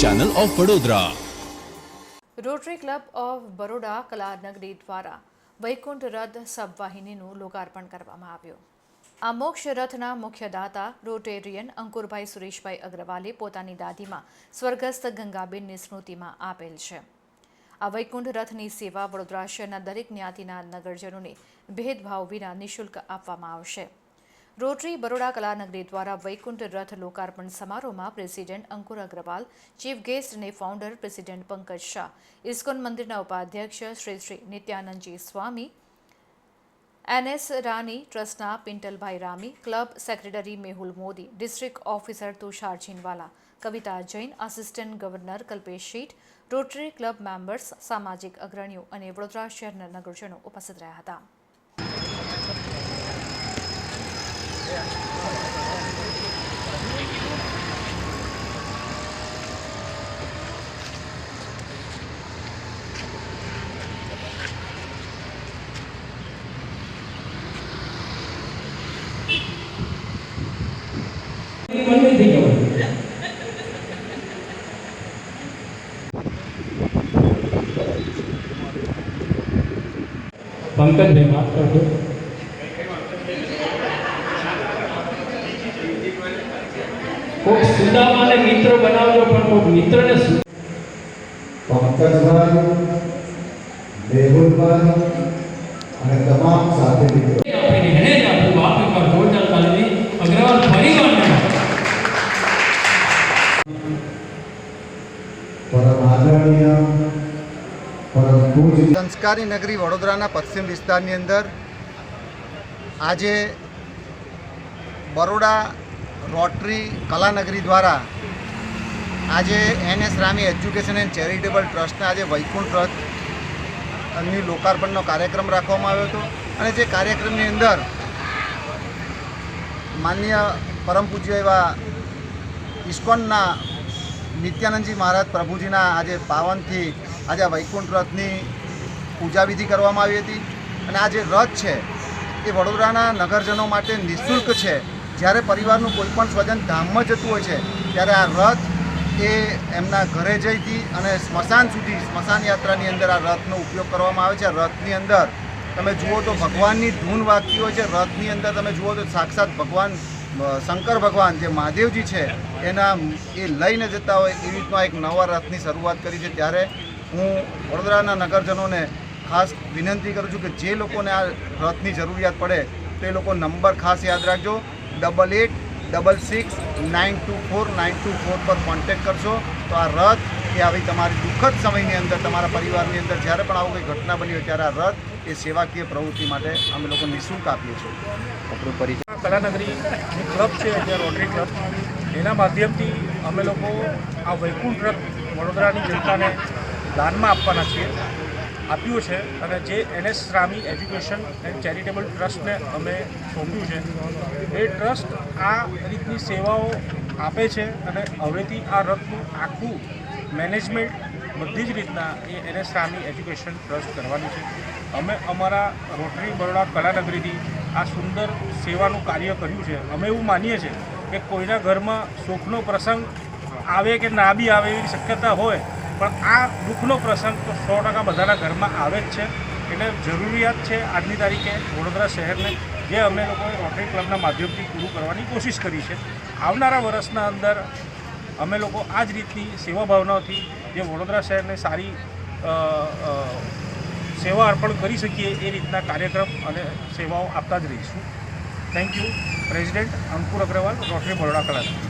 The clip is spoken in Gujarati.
Channel of Vadodara Rotary club of Baroda Kala Nagari દ્વારા વૈકુંઠ રથ સબવાહિનીનું લોકાર્પણ કરવામાં આવ્યું. આ મોક્ષ રથના મુખ્ય દાતા રોટેરિયન અંકુરભાઈ સુરેશભાઈ અગ્રવાલે પોતાની દાદીમાં સ્વર્ગસ્થ ગંગાબેનની સ્મૃતિમાં આપેલ છે. આ વૈકુંઠ રથની સેવા વડોદરા શહેરના દરેક જ્ઞાતિના નગરજનોને ભેદભાવ વિના નિઃશુલ્ક આપવામાં આવશે. રોટરી બરોડા કલાનગરી દ્વારા વૈકુંઠ રથ લોકાર્પણ સમારોહમાં president Ankur Agrawal, chief guest અને founder president Pankaj Shah, ISKCON મંદિરના ઉપાધ્યક્ષ શ્રી શ્રી નિત્યાનંદજી સ્વામી, એનએસ રાની ટ્રસ્ટના પિન્ટલભાઈ Rami, club secretary Mehul Modi, district officer Tushar Jinwala Kavita Jain, assistant governor Kalpesh Sheth, Rotary club members, સામાજિક અગ્રણીઓ અને વડોદરા શહેરના નગરજનો ઉપસ્થિત રહ્યા હતા. બંધ નહીં થઈ જવાનું પંકજભાઈ કોઈક સુદામાને મિત્ર બનાવજો પણ કોઈક મિત્રને સુ- પંકજભાઈ મેહુલભાઈ અને તમામ સાથે મિત્રો. એને જ આપ્યું બાપ એકવાર જોરદાર તાલીમી અગ્રવાલ ફરી પરમ આદરણીય પરમ પૂજ્ય સંસ્કારી નગરી વડોદરાના પશ્ચિમ વિસ્તારની અંદર આજે બરોડા રોટરી કલાનગરી દ્વારા આજે NS Rami education and charitable ટ્રસ્ટના આજે વૈકુંઠ રથની લોકાર્પણનો કાર્યક્રમ રાખવામાં આવ્યો હતો. અને જે કાર્યક્રમની અંદર માન્ય પરમ પૂજ્ય એવા ઇસ્કોનના નિત્યાનંદજી મહારાજ પ્રભુજીના આજે પાવનથી આજે આ વૈકુંઠ રથની પૂજાવિધિ કરવામાં આવી હતી. અને આ જે રથ છે, એ વડોદરાના નગરજનો માટે નિઃશુલ્ક છે. જ્યારે પરિવારનું કોઈ પણ સ્વજન ધામમાં જતું હોય છે, ત્યારે આ રથ એ એમના ઘરે જઈથી અને સ્મશાન સુધી, સ્મશાન યાત્રાની અંદર આ રથનો ઉપયોગ કરવામાં આવે છે. રથની અંદર તમે જુઓ તો ભગવાનની ધૂન વાગતી હોય છે. રથની અંદર તમે જુઓ તો સાક્ષાત ભગવાન શંકર ભગવાન જે મહાદેવજી છે, એના એ લઈને જતા હોય એવી રીતના એક નવા રથની શરૂઆત કરી છે. ત્યારે હું વડોદરાના નગરજનોને ખાસ વિનંતી કરું છું કે જે લોકોને આ રથની જરૂરિયાત પડે, તો લોકો નંબર ખાસ યાદ રાખજો. Double eight double six nine two four nine two four પર કોન્ટેક્ટ કરશો તો આ રથ એ આવી તમારી દુઃખદ સમયની અંદર તમારા પરિવારની અંદર જ્યારે પણ આવું કંઈ ઘટના બની હોય ત્યારે આ રથ એ સેવાકીય પ્રવૃત્તિ માટે અમે લોકો નિઃશુલ્ક આપીએ છીએ. કલાનગરી જે ક્લબ છે જે રોટરી ક્લબ એના માધ્યમથી અમે લોકો આ વૈકુંઠ રથ વડોદરાની જનતાને દાનમાં આપવાના છીએ. આપ્યું છે અને જે NS Rami education and charitable ટ્રસ્ટને અમે સોંપ્યું છે. એ ટ્રસ્ટ આ રીતની સેવાઓ આપે છે અને હવેથી આ રથનું આખું મેનેજમેન્ટ બધી જ રીતના એ એનએસ રામી એજ્યુકેશન ટ્રસ્ટ કરવાની છે. અમે અમારા રોટરી બરોડા કલાનગરીથી આ સુંદર સેવાનું કાર્ય કર્યું છે. અમે એવું માનીએ છીએ કે કોઈના ઘરમાં સુખનો પ્રસંગ આવે કે ના બી આવે એવી શક્યતા હોય પણ આ દુઃખનો પ્રસંગ તો સો ટકા બધાના ઘરમાં આવે જ છે. એટલે જરૂરિયાત છે આજની તારીખે વડોદરા શહેરને, જે અમે લોકોએ રોટરી ક્લબના માધ્યમથી પૂરું કરવાની કોશિશ કરી છે. આવનારા વર્ષના અંદર અમે લોકો આ જ રીતની સેવા ભાવનાઓથી જે વડોદરા શહેરને સારી સેવા અર્પણ કરી શકીએ એ રીતના કાર્યક્રમ અને સેવાઓ આપતા જ રહીશું. Thank you president Ankur Agarwal Rotary Baroda Kalanagar